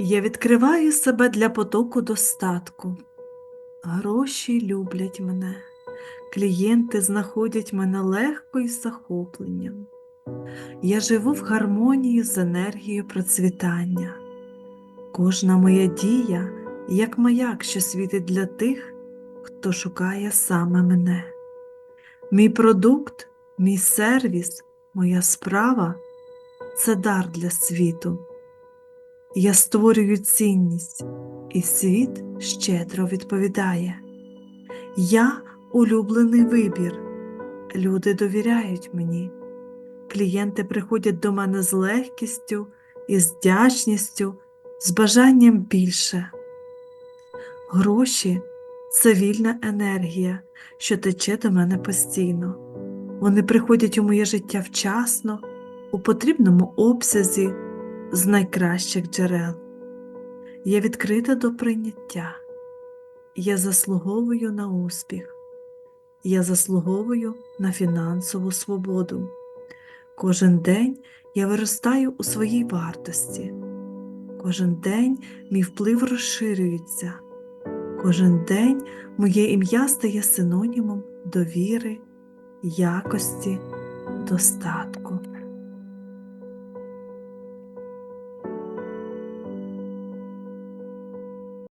Я відкриваю себе для потоку достатку. Гроші люблять мене, клієнти знаходять мене легко і захопленням. Я живу в гармонії з енергією процвітання. Кожна моя дія як маяк, що світить для тих, хто шукає саме мене. Мій продукт, мій сервіс, моя справа це дар для світу. Я створюю цінність, і світ щедро відповідає. Я улюблений вибір. Люди довіряють мені. Клієнти приходять до мене з легкістю і з вдячністю, з бажанням більше. Гроші це вільна енергія, що тече до мене постійно. Вони приходять у моє життя вчасно, у потрібному обсязі, з найкращих джерел. Я відкрита до прийняття. Я заслуговую на успіх. Я заслуговую на фінансову свободу. Кожен день я виростаю у своїй вартості. Кожен день мій вплив розширюється. Кожен день моє ім'я стає синонімом довіри, якості, достатку.